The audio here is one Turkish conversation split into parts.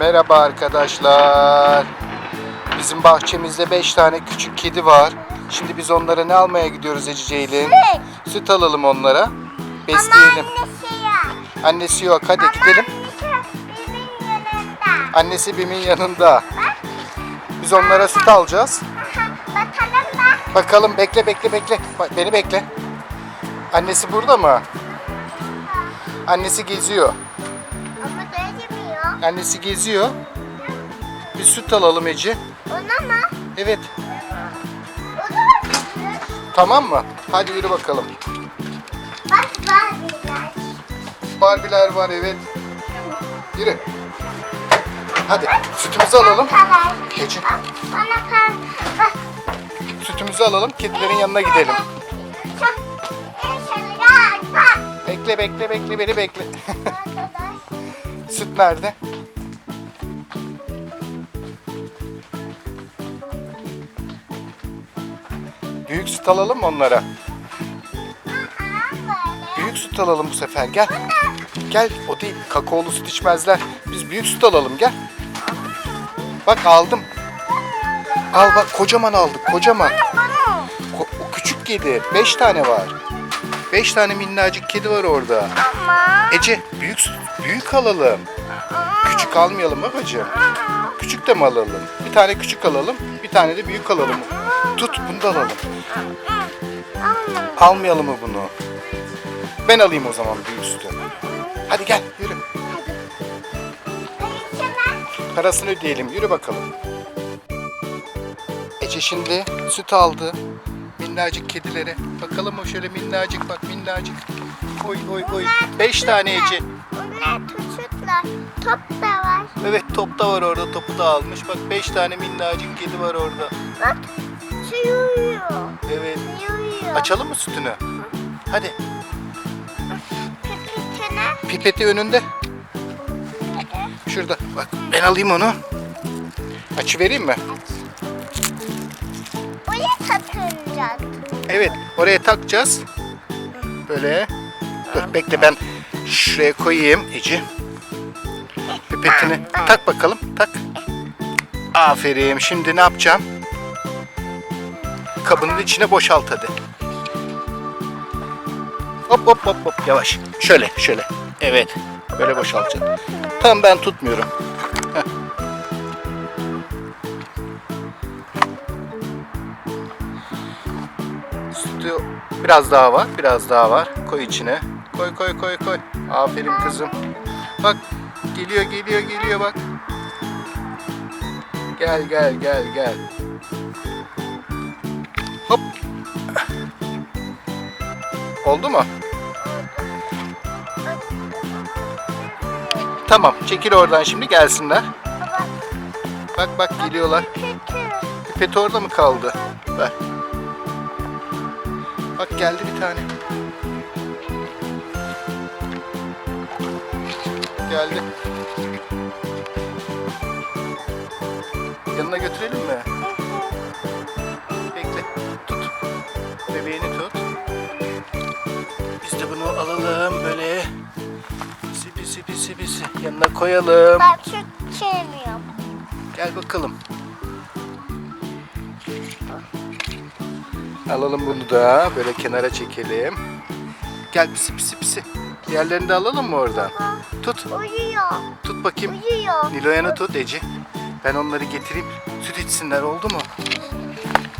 Merhaba arkadaşlar. Bizim bahçemizde 5 tane küçük kedi var. Şimdi biz onlara ne almaya gidiyoruz Ece Ceylin? Süt alalım onlara. Besleyelim. annesi ya. Annesi yok hadi gidelim. Annesi benim yanımda. Annesi Bim'in yanında. Biz onlara süt alacağız. Aha, Bakalım da. Bakalım bekle bekle bekle. Bak, Beni bekle. Annesi burada mı? Annesi geziyor. Annesi geziyor. Bir süt alalım Ece. Ona mı? Evet. Mı? Tamam mı? Hadi yürü bakalım. Bak Barbie'ler. Barbiler var evet. Yürü. Hadi sütümüzü alalım. Karar. Ece Bana. Bak. sütümüzü alalım. Kedilerin yanına gidelim. Çok. Bekle bekle bekle beni bekle. Süt nerede? Büyük süt alalım mı onlara? Büyük süt alalım bu sefer gel. Gel o değil kakaolu süt içmezler. Biz büyük süt alalım gel. Bak aldım. Al bak kocaman aldık kocaman. Ko- o küçük kedi. Beş tane var. Beş tane minnacık kedi var orada. Ama. Ece büyük büyük alalım. Küçük almayalım babacığım. Küçük de mi alalım? Bir tane küçük alalım, bir tane de büyük alalım. Tut bunu da alalım. Almayalım mı bunu? Ben alayım o zaman büyük sütü. Hadi gel yürü. Parasını ödeyelim. Yürü bakalım. Ece şimdi süt aldı. Minnacık kedilere. Bakalım o şöyle minnacık bak minnacık. Oy oy oy. Beş tane Ece. Onlar çocuklar. Top da var. Evet top da var orada. Topu da almış. Bak beş tane minnacık kedi var orada. Bak. Su uyuyor. Evet. Uyuyor. Açalım mı sütünü? Hadi. Pipetine. Pipeti önünde. Şurada. Bak ben alayım onu. Açı vereyim mi? Oraya takılacak. Evet. Oraya takacağız. Böyle. Dur bekle ben şuraya koyayım Ece. Pipetini tak bakalım. Tak. Aferin. Şimdi ne yapacağım? Kabının içine boşalt hadi. Hop hop hop hop yavaş. Şöyle şöyle. Evet. Böyle boşaltacaksın. Tamam ben tutmuyorum. Sütü biraz daha var. Biraz daha var. Koy içine. Koy koy koy koy. Aferin kızım. Bak geliyor geliyor geliyor bak. Gel gel gel gel. Hop. Oldu mu? Tamam çekil oradan şimdi gelsinler. Bak bak geliyorlar. Pipet orada mı kaldı? Ver. Bak geldi bir tane. Geldi. Yanına götürelim mi? Bekle. Tut. Bebeğini tut. Biz de bunu alalım böyle. Pisi pisi pisi pisi. Yanına koyalım. Ben süt sevmiyorum. Gel bakalım. Alalım bunu da böyle kenara çekelim. Gel pisi pisi pisi. Diğerlerini de alalım mı oradan? Tut. Uyuyor. Tut bakayım. Uyuyor. Nilo'yanı tut Ece. Ben onları getireyim. Süt içsinler oldu mu?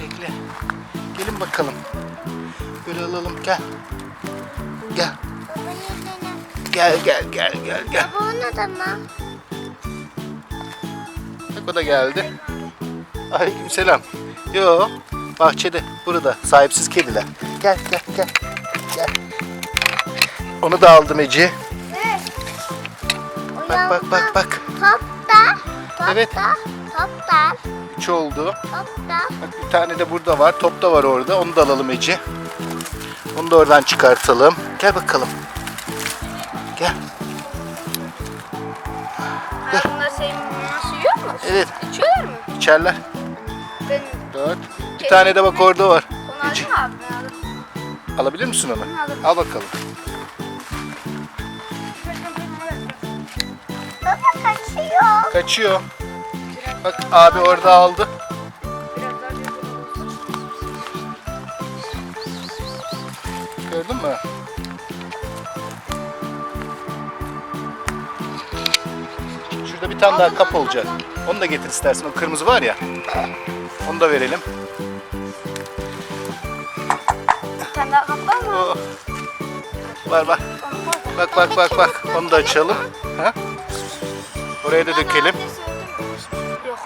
Bekle. Gelin bakalım. Böyle alalım gel. Gel. Gel gel gel gel gel. Baba ona da mı? Bak o da geldi. Aleykümselam. Yo, bahçede, burada. Sahipsiz kediler. Gel, gel, gel. Gel. Onu da aldım Ece. Bak, bak, bak, bak. Top da. Top Evet. da. Top da. Üç oldu. Top da. Bak bir tane de burada var. Top da var orada. Onu da alalım Ece. Onu da oradan çıkartalım. Gel bakalım. Gel. Gel. Bunlar senin nasıl yiyor mu? Evet, İçiyorlar mı? içerler. Ben Dört. Bir tane de bak orada var. onu alayım mı abi? Ben alırım. Alabilir misin onu? Alırım. Al bakalım. Baba kaçıyor. Kaçıyor. Bak abi orada aldı. Biraz daha büyük olsun. Gördün mü? Şurada bir tane daha kap olacak. Onu da getir istersen. O kırmızı var ya. Onu da verelim. Tane daha kap var mı? Oh. Var var. Bak bak bak bak. Onu da açalım. Ha? Oraya da dökelim. Yok.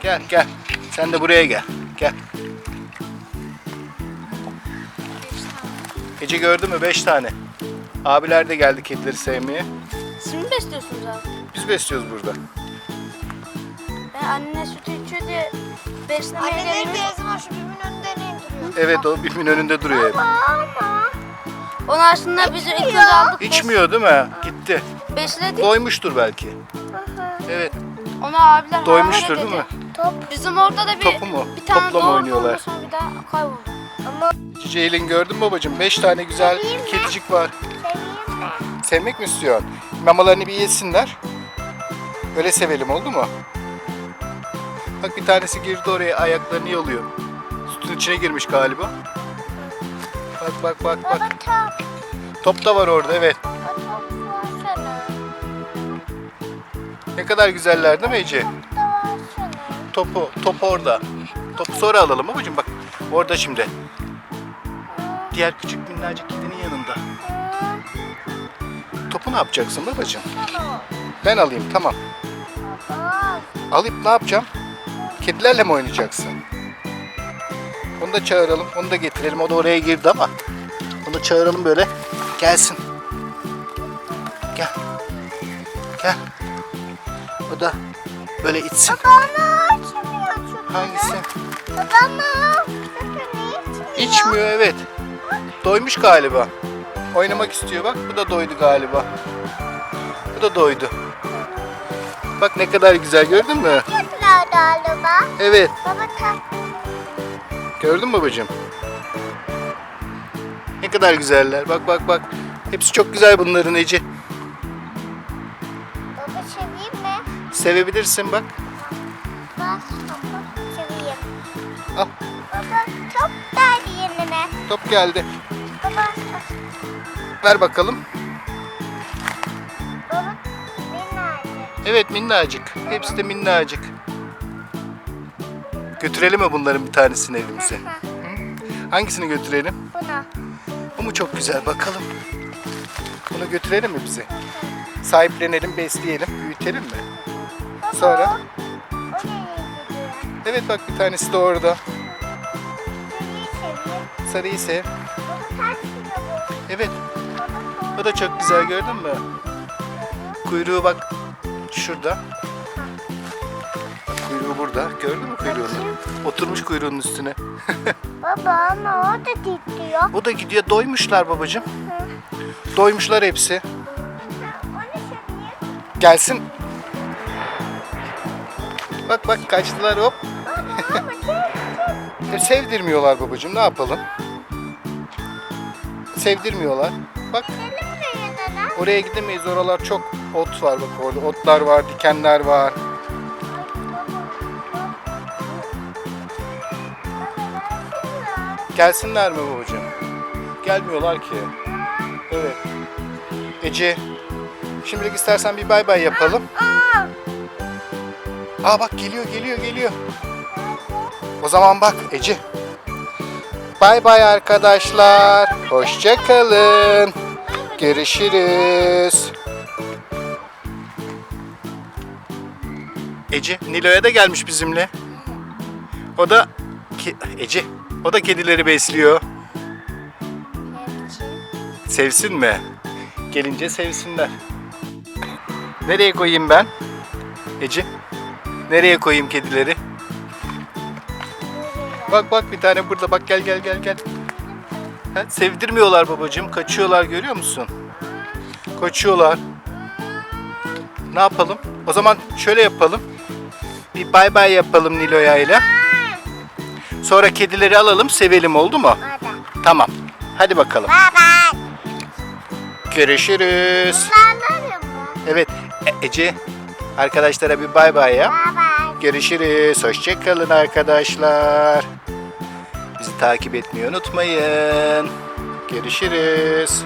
Gel gel. Sen de buraya gel. Gel. Ece gördün mü? Beş tane. Abiler de geldi kedileri sevmeye. Siz mi besliyorsunuz abi? Biz besliyoruz burada. Ben anne sütü içiyor diye beslemeye Anne geldim. ne zaman şu birbirinin önünde ne duruyor? Evet o birbirinin önünde duruyor hep. Ama. Onu aslında biz ilk önce aldık. İçmiyor değil mi? Gitti. Besledik. Doymuştur belki. Evet. Onu abiler Doymuştur değil mi? Top. Bizim orada da bir, Topu mu? bir tane Topla mı oynuyorlar? ondan Sonra bir daha kayboldu. Ama Ceylin gördün mü babacığım? Beş tane güzel Seveyim mi? kedicik var. seveyim mi? Sevmek mi istiyorsun? Mamalarını bir yesinler. Öyle sevelim oldu mu? Bak bir tanesi girdi oraya ayaklarını yalıyor. Sütün içine girmiş galiba. Bak bak bak Baba bak. top. Top da var orada evet. Baba top versene. Ne kadar güzeller değil mi Ece? Top da versene. Topu, top orada. Topu sonra alalım babacığım bak. Orada şimdi. Diğer küçük minnacık kedinin yanında. Topu ne yapacaksın babacığım? Ben alayım tamam. Baba. Alıp ne yapacağım? Kedilerle mi oynayacaksın? Onu da çağıralım, onu da getirelim. O da oraya girdi ama. Onu da çağıralım böyle. Gelsin. Gel. Gel. O da böyle içsin. Bana içmiyor çünkü. Hangisi? Bana içmiyor. İçmiyor evet. Doymuş galiba. Oynamak istiyor bak. Bu da doydu galiba. Bu da doydu. Bak ne kadar güzel gördün mü? Galiba. Evet. Baba top. Gördün mü babacığım? Ne kadar güzeller. Bak bak bak. Hepsi çok güzel bunların Ece. Baba seveyim mi? Sevebilirsin bak. Bak topu seveyim. Al. Baba top geldi yerine. Top geldi. Baba. Ver bakalım. Baba. Nerede? Evet minnacık. Hepsi de minnacık. Götürelim mi bunların bir tanesini evimize? Hangisini götürelim? Buna. Bu mu çok güzel bakalım. Bunu götürelim mi bize? Sahiplenelim, besleyelim, büyütelim mi? Sonra? Evet bak bir tanesi de orada. Sarıyı sev. Evet o da çok güzel gördün mü? Kuyruğu bak şurada. Bak, Kuyruğu burada. Gördün mü kuyruğunu? Kuyruğunun üstüne. Baba ama o da gidiyor. O da gidiyor. Doymuşlar babacığım. Doymuşlar hepsi. Gelsin. Bak bak kaçtılar hop. E, sevdirmiyorlar babacığım. Ne yapalım? Sevdirmiyorlar. Bak oraya gidemeyiz. Oralar çok ot var bak orada. Otlar var, dikenler var. Gelsinler mi babacığım? Gelmiyorlar ki. Evet. Ece, şimdilik istersen bir bay bay yapalım. Aa bak geliyor, geliyor, geliyor. O zaman bak Ece. Bay bay arkadaşlar. Hoşça kalın. Görüşürüz. Ece, Nilo'ya da gelmiş bizimle. O da Ke- Ece, o da kedileri besliyor. Sevsin mi? Gelince sevsinler. Nereye koyayım ben? Ece. Nereye koyayım kedileri? Bak bak bir tane burada bak gel gel gel gel. Ha, sevdirmiyorlar babacığım. Kaçıyorlar görüyor musun? Kaçıyorlar. Ne yapalım? O zaman şöyle yapalım. Bir bay bay yapalım Nilo'ya ile. Sonra kedileri alalım, sevelim oldu mu? Oldu. Tamam. Hadi bakalım. Baba. Görüşürüz. Evet. E Ece arkadaşlara bir bay bay yap. Bye. Görüşürüz. Hoşçakalın arkadaşlar. Bizi takip etmeyi unutmayın. Görüşürüz.